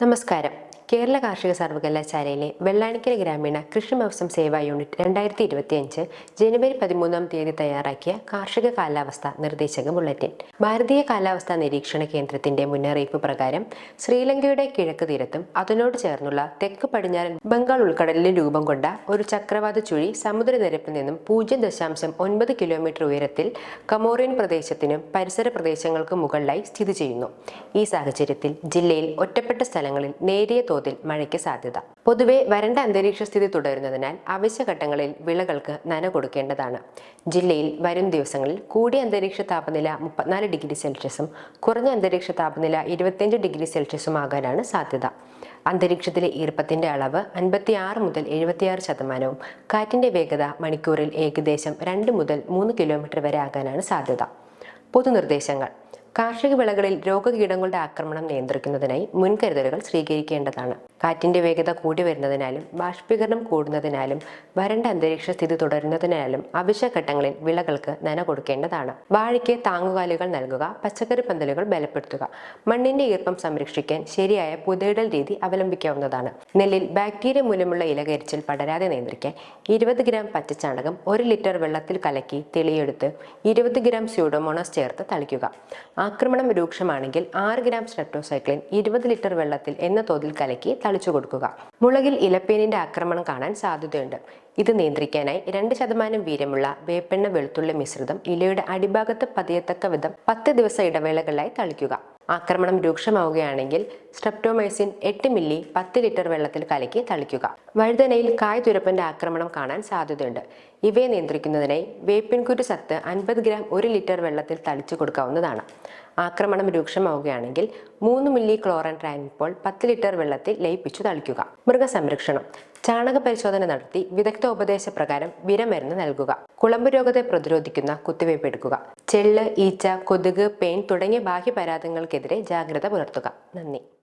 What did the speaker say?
നമസ്കാരം. കേരള കാർഷിക സർവകലാശാലയിലെ വെള്ളാണിക്കര ഗ്രാമീണ കൃഷി മൗസം സേവാ യൂണിറ്റ് രണ്ടായിരത്തി ഇരുപത്തിയഞ്ച് ജനുവരി പതിമൂന്നാം തീയതി തയ്യാറാക്കിയ കാർഷിക കാലാവസ്ഥ നിർദ്ദേശക ബുള്ളറ്റിൻ. ഭാരതീയ കാലാവസ്ഥാ നിരീക്ഷണ കേന്ദ്രത്തിന്റെ മുന്നറിയിപ്പ് പ്രകാരം ശ്രീലങ്കയുടെ കിഴക്ക് തീരത്തും അതിനോട് ചേർന്നുള്ള തെക്ക് പടിഞ്ഞാറൻ ബംഗാൾ ഉൾക്കടലിൽ രൂപം കൊണ്ട ഒരു ചക്രവാത ചുഴി സമുദ്രനിരപ്പിൽ നിന്നും പൂജ്യം ദശാംശം ഒൻപത് കിലോമീറ്റർ ഉയരത്തിൽ കമോറിയൻ പ്രദേശത്തിനും പരിസര പ്രദേശങ്ങൾക്കും മുകളിലായി സ്ഥിതി ചെയ്യുന്നു. ഈ സാഹചര്യത്തിൽ ജില്ലയിൽ ഒറ്റപ്പെട്ട സ്ഥലങ്ങളിൽ നേരിയ തോതിൽ മഴയ്ക്ക് സാധ്യത. പൊതുവെ വരണ്ട അന്തരീക്ഷ സ്ഥിതി തുടരുന്നതിനാൽ അവശ്യഘട്ടങ്ങളിൽ വിളകൾക്ക് നന കൊടുക്കേണ്ടതാണ്. ജില്ലയിൽ വരും ദിവസങ്ങളിൽ കൂടിയ അന്തരീക്ഷ താപനില മുപ്പത്തിനാല് ഡിഗ്രി സെൽഷ്യസും കുറഞ്ഞ അന്തരീക്ഷ താപനില ഇരുപത്തിയഞ്ച് ഡിഗ്രി സെൽഷ്യസും ആകാനാണ് സാധ്യത. അന്തരീക്ഷത്തിലെ ഈർപ്പത്തിന്റെ അളവ് അൻപത്തി ആറ് മുതൽ എഴുപത്തിയാറ് ശതമാനവും കാറ്റിന്റെ വേഗത മണിക്കൂറിൽ ഏകദേശം രണ്ട് മുതൽ മൂന്ന് കിലോമീറ്റർ വരെ ആകാനാണ് സാധ്യത. പൊതുനിർദ്ദേശങ്ങൾ. കാർഷിക വിളകളിൽ രോഗകീടങ്ങളുടെ ആക്രമണം നിയന്ത്രിക്കുന്നതിനായി മുൻകരുതലുകൾ സ്വീകരിക്കേണ്ടതാണ് കാറ്റിന്റെ വേഗത കൂടി വരുന്നതിനാലും ബാഷ്പീകരണം കൂടുന്നതിനാലും വരണ്ട അന്തരീക്ഷ സ്ഥിതി തുടരുന്നതിനാലും അവശ്യഘട്ടങ്ങളിൽ വിളകൾക്ക് നന കൊടുക്കേണ്ടതാണ്. വാഴയ്ക്ക് താങ്ങുകാലുകൾ നൽകുക പച്ചക്കറി പന്തലുകൾ ബലപ്പെടുത്തുക മണ്ണിന്റെ ഈർപ്പം സംരക്ഷിക്കാൻ ശരിയായ പുതയിടൽ രീതി അവലംബിക്കാവുന്നതാണ്. നെല്ലിൽ ബാക്ടീരിയ മൂലമുള്ള ഇലകരിച്ചിൽ പടരാതെ നിയന്ത്രിക്കാൻ ഇരുപത് ഗ്രാം പച്ചച്ചാണകം ഒരു ലിറ്റർ വെള്ളത്തിൽ കലക്കി തെളിയെടുത്ത് ഇരുപത് ഗ്രാം സ്യൂഡോമോണസ് ചേർത്ത് തളിക്കുക. ആക്രമണം രൂക്ഷമാണെങ്കിൽ ആറ് ഗ്രാം സ്ട്രെപ്റ്റോസൈക്ലിൻ ഇരുപത് ലിറ്റർ വെള്ളത്തിൽ എന്ന തോതിൽ കലക്കി തളിച്ചു കൊടുക്കുക. മുളകിൽ ഇലപ്പേനിന്റെ ആക്രമണം കാണാൻ സാധ്യതയുണ്ട്. ഇത് നിയന്ത്രിക്കാനായി രണ്ട് ശതമാനം വീരമുള്ള വേപ്പെണ്ണ വെളുത്തുള്ളി മിശ്രിതം ഇലയുടെ അടിഭാഗത്ത് പതിയത്തക്ക വിധം പത്ത് ദിവസ ഇടവേളകളിലായി തളിക്കുക. ആക്രമണം രൂക്ഷമാവുകയാണെങ്കിൽ സ്ട്രെപ്റ്റോമൈസിൻ എട്ട് മില്ലി പത്ത് ലിറ്റർ വെള്ളത്തിൽ കലക്കി തളിക്കുക. വഴുതനയിൽ കായ് തുരപ്പന്റെ ആക്രമണം കാണാൻ സാധ്യതയുണ്ട്. ഇവയെ നിയന്ത്രിക്കുന്നതിനായി വേപ്പിൻകുരു സത്ത് അൻപത് ഗ്രാം ഒരു ലിറ്റർ വെള്ളത്തിൽ തളിച്ചു കൊടുക്കാവുന്നതാണ്. ആക്രമണം രൂക്ഷമാവുകയാണെങ്കിൽ മൂന്ന് മില്ലി ക്ലോറൻ ട്രാനിപ്പോൾ പത്ത് ലിറ്റർ വെള്ളത്തിൽ ലയിപ്പിച്ചു തളിക്കുക. മൃഗസംരക്ഷണം. ചാണക പരിശോധന നടത്തി വിദഗ്ധ ഉപദേശപ്രകാരം വിരമരുന്ന് നൽകുക. കുളമ്പ് രോഗത്തെ പ്രതിരോധിക്കുന്ന കുത്തിവയ്പ് എടുക്കുക. ചെള്ള് ഈച്ച കൊതുക് പെയിൻ തുടങ്ങിയ ബാഹ്യപരാധങ്ങൾക്കെതിരെ ജാഗ്രത പുലർത്തുക. നന്ദി.